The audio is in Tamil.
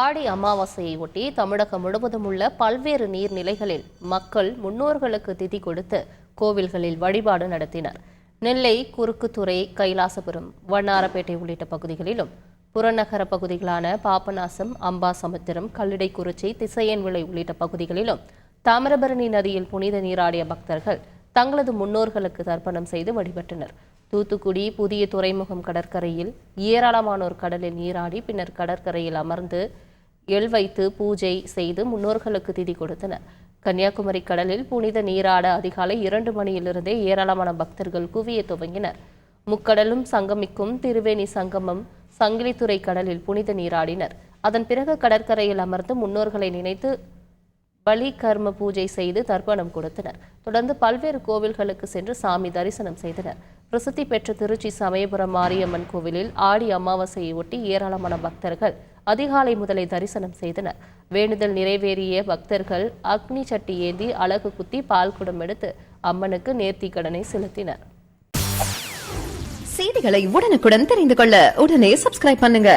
ஆடி அமாவாசையை ஒட்டி தமிழகம் முழுவதும் உள்ள பல்வேறு நீர்நிலைகளில் மக்கள் முன்னோர்களுக்கு திதி கொடுத்து கோவில்களில் வழிபாடு நடத்தினர். நெல்லை குறுக்குத்துறை கைலாசபுரம் வண்ணாரப்பேட்டை உள்ளிட்ட பகுதிகளிலும் புறநகர பகுதிகளான பாபநாசம் அம்பாசமுத்திரம் கல்லிடைக்குறிச்சி திசையன்விளை உள்ளிட்ட பகுதிகளிலும் தாமிரபரணி நதியில் புனித நீராடிய பக்தர்கள் தங்களது முன்னோர்களுக்கு தர்ப்பணம் செய்து வழிபட்டனர். தூத்துக்குடி புதிய துறைமுகம் கடற்கரையில் ஏராளமானோர் கடலில் நீராடி பின்னர் கடற்கரையில் அமர்ந்து எள் வைத்து பூஜை செய்து முன்னோர்களுக்கு திதி கொடுத்தனர். கன்னியாகுமரி கடலில் புனித நீராட அதிகாலை இரண்டு மணியிலிருந்தே ஏராளமான பக்தர்கள் குவிய துவங்கினர். முக்கடலும் சங்கமிக்கும் திருவேணி சங்கமம் சங்கிலித்துறை கடலில் புனித நீராடினர். அதன் பிறகு கடற்கரையில் அமர்ந்து முன்னோர்களை நினைத்து பலி கர்ம பூஜை செய்து தர்ப்பணம் கொடுத்தனர். தொடர்ந்து பல்வேறு கோவில்களுக்கு சென்று சாமி தரிசனம் செய்தனர். பிரசித்தி பெற்ற திருச்சி சமயபுரம் மாரியம்மன் கோவிலில் ஆடி அமாவாசையை ஒட்டி ஏராளமான பக்தர்கள் அதிகாலை முதலை தரிசனம் செய்தனர். வேண்டுதல் நிறைவேறிய பக்தர்கள் அக்னி சட்டி ஏந்தி அழகு குத்தி பால் குடம் எடுத்து அம்மனுக்கு நேர்த்தி கடனை செலுத்தினர். செய்திகளை உடனுக்குடன் தெரிந்து கொள்ள உடனே சப்ஸ்கிரைப் பண்ணுங்க.